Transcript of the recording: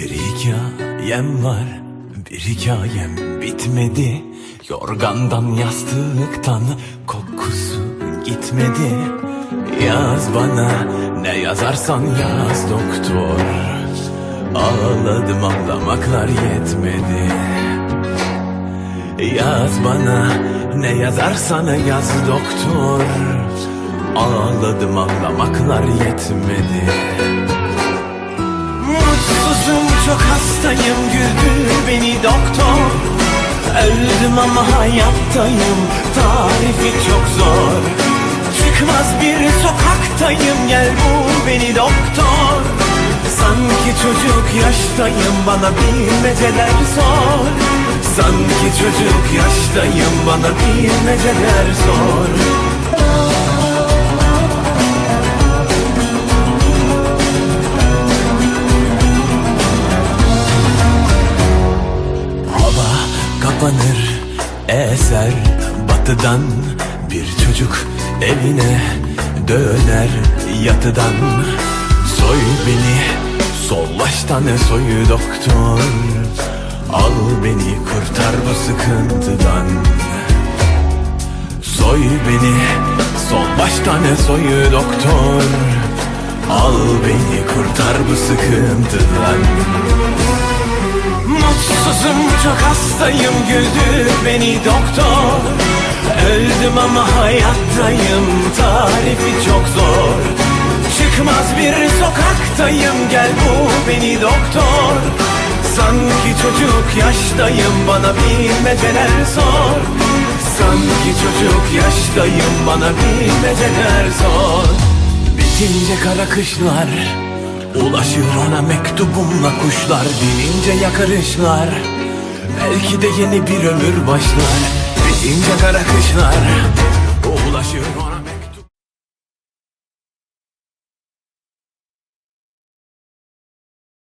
Bir hikayem var Bir hikayem bitmedi. Yorgandan yastıktan Kokusu gitmedi. Yaz bana Ne yazarsan yaz doktor. Ağladım ağlamaklar yetmedi. Yaz bana ne yazarsan yaz doktor. Ağladım ağlamaklar yetmedi çok hastayım güldür beni doktor. Öldüm ama hayattayım tarifi çok zor. Çıkmaz bir sokaktayım gel bul beni doktor. Sanki çocuk yaştayım bana bilmeceler sor Sanki çocuk yaştayım bana bilmeceler sor kapanır eser. Batıdan Bir çocuk evine döner yatıdan. Soy beni sol baştan soyu doktor. Al beni kurtar bu sıkıntıdan. Soy beni sol baştan soyu doktor. Al beni kurtar bu sıkıntıdan Mutsuzum çok hastayım güldür beni doktor. Öldüm ama hayattayım tarifi çok zor. Çıkmaz bir sokaktayım gel bu beni doktor. Sanki çocuk yaştayım bana bilmeceler sor. Sanki çocuk yaştayım bana bilmeceler sor. Bitince kara kışlar Ulaşır ona mektubumla kuşlar Dinince yakarışlar. Belki de yeni bir ömür başlar Bitince kara kışlar. Ulaşır ona